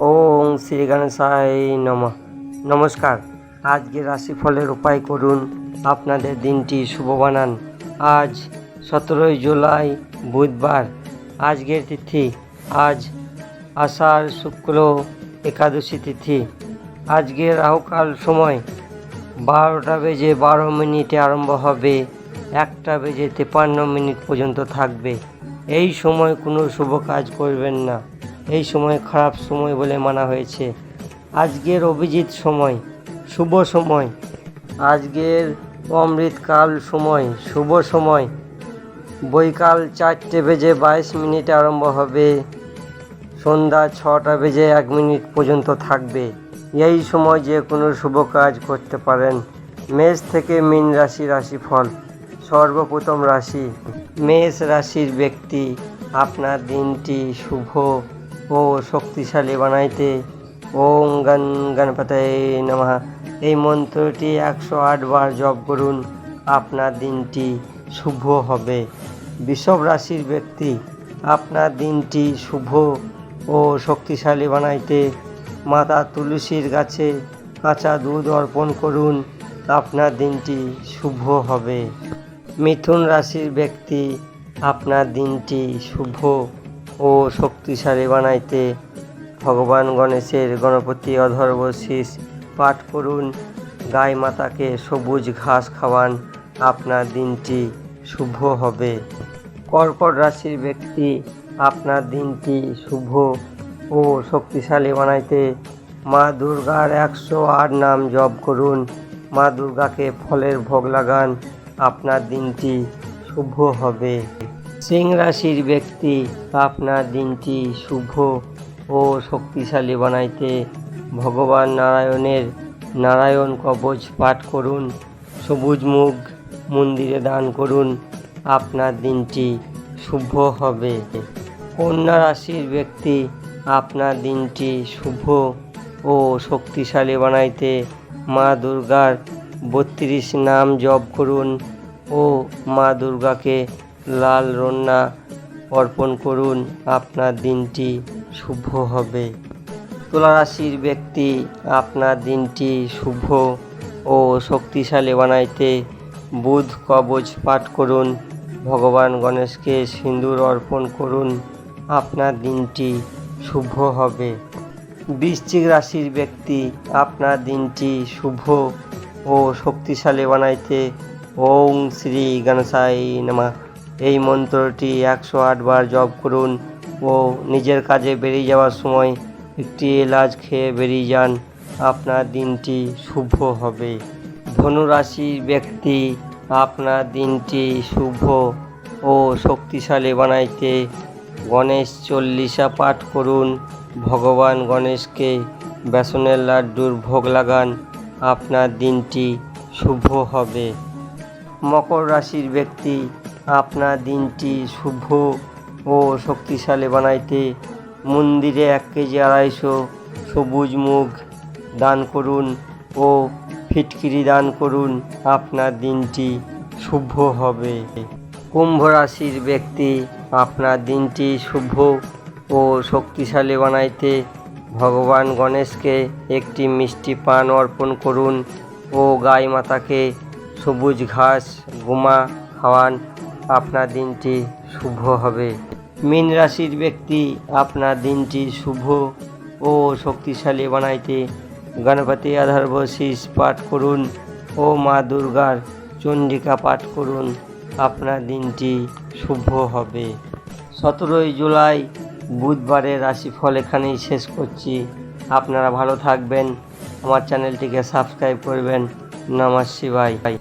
ওং শ্রী গণেশায় নম। নমস্কার। আজকে রাশিফলের উপায় করুন। আপনাদের দিনটি শুভ বানান। আজ সতেরোই জুলাই, বুধবার। আজকের তিথি, আজ আষাঢ় শুক্র একাদশী তিথি। আজকে রাহুকাল সময়। বারোটা বেজে বারো মিনিটে আরম্ভ হবে। একটা বেজে তেপান্ন মিনিট পর্যন্ত থাকবে। এই সময় কোনো শুভ কাজ করবেন না। এই সময় খারাপ সময় বলে মানা হয়েছে। আজকের অভিজিৎ সময়, শুভ সময়। আজকের অমৃতকাল সময়, শুভ সময়। বৈকাল চারটে বেজে বাইশ মিনিটে আরম্ভ হবে। সন্ধ্যা ছটা বেজে এক মিনিট পর্যন্ত থাকবে। এই সময় যে কোনো শুভ কাজ করতে পারেন। মেষ থেকে মীন রাশি রাশিফল, সর্বপ্রথম রাশি। মেষ রাশির ব্যক্তি, আপনার দিনটি শুভ। ও শক্তিশালী বানাইতে। ওং গণ গণপতায় নমঃ। এই মন্ত্রটি একশো আট বার জপ করুন, আপনার দিনটি শুভ হবে। বিষব রাশির ব্যক্তি, আপনার দিনটি শুভ ও শক্তিশালী বানাইতে মাতা তুলসীর গাছে কাঁচা দুধ অর্পণ করুন, আপনার দিনটি শুভ হবে। মিথুন রাশির ব্যক্তি, আপনার দিনটি শুভ ও শক্তিশালী বানাইতে ভগবান গণেশের গণপতি অধর্ব শীষ পাঠ করুন। গাই মাতাকে সবুজ ঘাস খাওয়ান। আপনার দিনটি শুভ হবে। কর্কট রাশির ব্যক্তি, আপনার দিনটি শুভ ও শক্তিশালী বানাইতে মা দুর্গার একশো আট নাম জপ করুন। মা দুর্গাকে ফলের ভোগ লাগান। আপনার দিনটি শুভ হবে। সিং রাশির ব্যক্তি আপনার দিনটি শুভ ও শক্তিশালী বানাইতে ভগবান নারায়ণের নারায়ণ কবচ পাঠ করুন, সবুজ মুখ মন্দিরে দান করুন, আপনার দিনটি শুভ হবে। কন্যা রাশির ব্যক্তি আপনার দিনটি শুভ ও শক্তিশালী বানাইতে মা দুর্গার বত্রিশ নাম জপ করুন ও মা দুর্গাকে লাল রন্না অর্পণ করুন। আপনার দিনটি শুভ হবে। তুলা রাশির ব্যক্তি, আপনার দিনটি শুভ ও শক্তিশালী বানাইতে বুধ কবচ পাঠ করুন। ভগবান গণেশকে সিঁদুর অর্পণ করুন। আপনার দিনটি শুভ হবে। বৃশ্চিক রাশির ব্যক্তি, আপনার দিনটি শুভ ও শক্তিশালী বানাইতে ওং শ্রী গণেশাই নমঃ। এই মন্ত্রটি একশো আট বার জপ করুন ও নিজের কাজে বেরিয়ে যাওয়ার সময় একটি এলাচ খেয়ে বেরিয়ে যান। আপনার দিনটি শুভ হবে। ধনু রাশির ব্যক্তি, আপনার দিনটি শুভ ও শক্তিশালী বানাইতে গণেশ চল্লিশা পাঠ করুন। ভগবান গণেশকে বেসনের লাড্ডুর ভোগ লাগান। আপনার দিনটি শুভ হবে। মকর রাশির ব্যক্তি আপনার দিনটি শুভ ও শক্তিশালী বানাইতে মন্দিরে এক কেজি আড়াইশো সবুজ মুগ দান করুন ও ফিটকিরি দান করুন। আপনার দিনটি শুভ হবে। কুম্ভ রাশির ব্যক্তি আপনার দিনটি শুভ ও শক্তিশালী বানাইতে ভগবান গণেশকে একটি মিষ্টি পান অর্পণ করুন ও গাই মাতাকে সবুজ ঘাস, গুমা খাওয়ান। আপনার দিনটি শুভ হবে। মীন রাশির ব্যক্তি আপনার দিনটি শুভ ও শক্তিশালী বানাইতে গণপতি আধার শীষ পাঠ করুন ও মা দুর্গার চণ্ডিকা পাঠ করুন। আপনার দিনটি শুভ হবে। সতেরোই জুলাই বুধবারের রাশিফল এখানেই শেষ করছি। আপনারা ভালো থাকবেন। আমার চ্যানেলটিকে সাবস্ক্রাইব করবেন। নমঃ শিবায়।